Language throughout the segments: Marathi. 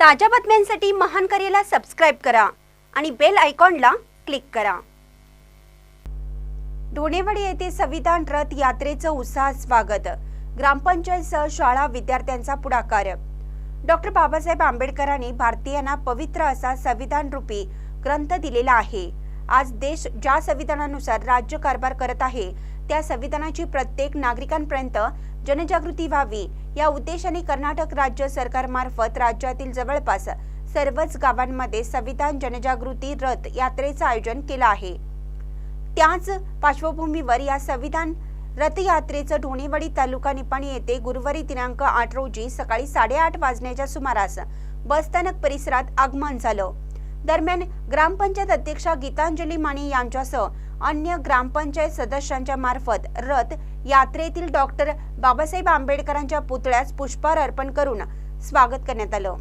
ताज्या बातम्यांसाठी महान करेला सबस्क्राईब करा आणि बेल आयकॉनला क्लिक करा. धोणेवाडी येथे संविधान रथ यात्रेचं उत्साह स्वागत. ग्रामपंचायत सह शाळा विद्यार्थ्यांचा पुढाकार. डॉक्टर बाबासाहेब आंबेडकरांनी भारतीयांना पवित्र असा संविधान रूपी ग्रंथ दिलेला आहे. आज देश ज्या संविधानानुसार राज्य कारभार करत आहे त्या संविधानाची प्रत्येक नागरिकांपर्यंत जनजागृती व्हावी या उद्देशाने कर्नाटक राज्य सरकारमार्फत राज्यातील जवळपास सर्वच गावांमध्ये संविधान जनजागृती रथ यात्रेचं आयोजन केलं आहे. त्याच पार्श्वभूमीवर या संविधान रथयात्रेचं ढोणेवाडी तालुका निपाणी येथे गुरुवारी दिनांक आठ रोजी सकाळी साडेआठ वाजण्याच्या सुमारास बसस्थानक परिसरात आगमन झालं. दरम्यान ग्रामपंचायत अध्यक्षा गीतांजली माने यांच्यासह अन्य ग्रामपंचायत सदस्यांच्या मार्फत रथ यात्रेतील डॉक्टर बाबासाहेब आंबेडकरांच्या पुतळ्यास पुष्पहार अर्पण करून स्वागत करण्यात आलं.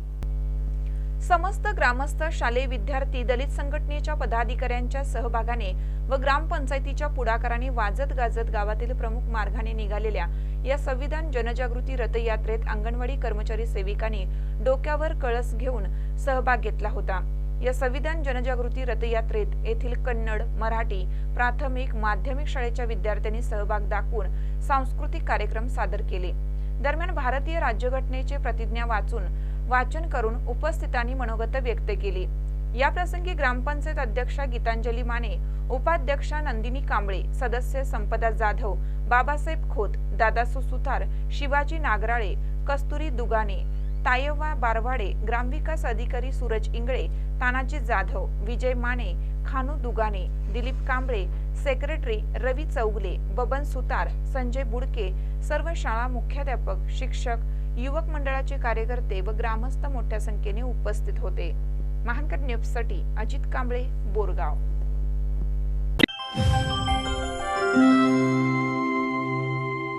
समस्त ग्रामस्थ शालेय विद्यार्थी दलित संघटनेच्या पदाधिकाऱ्यांच्या सहभागाने व ग्रामपंचायतीच्या पुढाकाराने वाजत गाजत गावातील प्रमुख मार्गाने निघालेल्या या संविधान जनजागृती रथयात्रेत अंगणवाडी कर्मचारी सेविकांनी डोक्यावर कळस घेऊन सहभाग घेतला होता. या संविधान जनजागृती रथयात्रेत येथील कन्नड मराठी प्राथमिक माध्यमिक शाळेच्या विद्यार्थ्यांनी सहभाग दाखवून सांस्कृतिक कार्यक्रम सादर केले. दरम्यान भारतीय राज्यघटनेचे प्रतिज्ञा वाचून वाचन करून उपस्थितांनी मनोगत व्यक्त केली. या प्रसंगी ग्रामपंचायत अध्यक्षा गीतांजली माने उपाध्यक्षा नंदिनी कांबळे सदस्य संपदा जाधव बाबासाहेब खोत दादासू सुतार शिवाजी नागराळे कस्तुरी दुगाने तायव्वा बारवाडे ग्रामविकास अधिकारी सूरज इंगळे तानाजी जाधव विजय माने खानू दुगाने दिलीप कांबळे सेक्रेटरी रवी चौगले बबन सुतार संजय बुडके सर्व शाळा मुख्याध्यापक शिक्षक युवक मंडळाचे कार्यकर्ते व ग्रामस्थ मोठ्या संख्येने उपस्थित होते. महानकर न्यूजसाठी अजित कांबळे बोरगाव.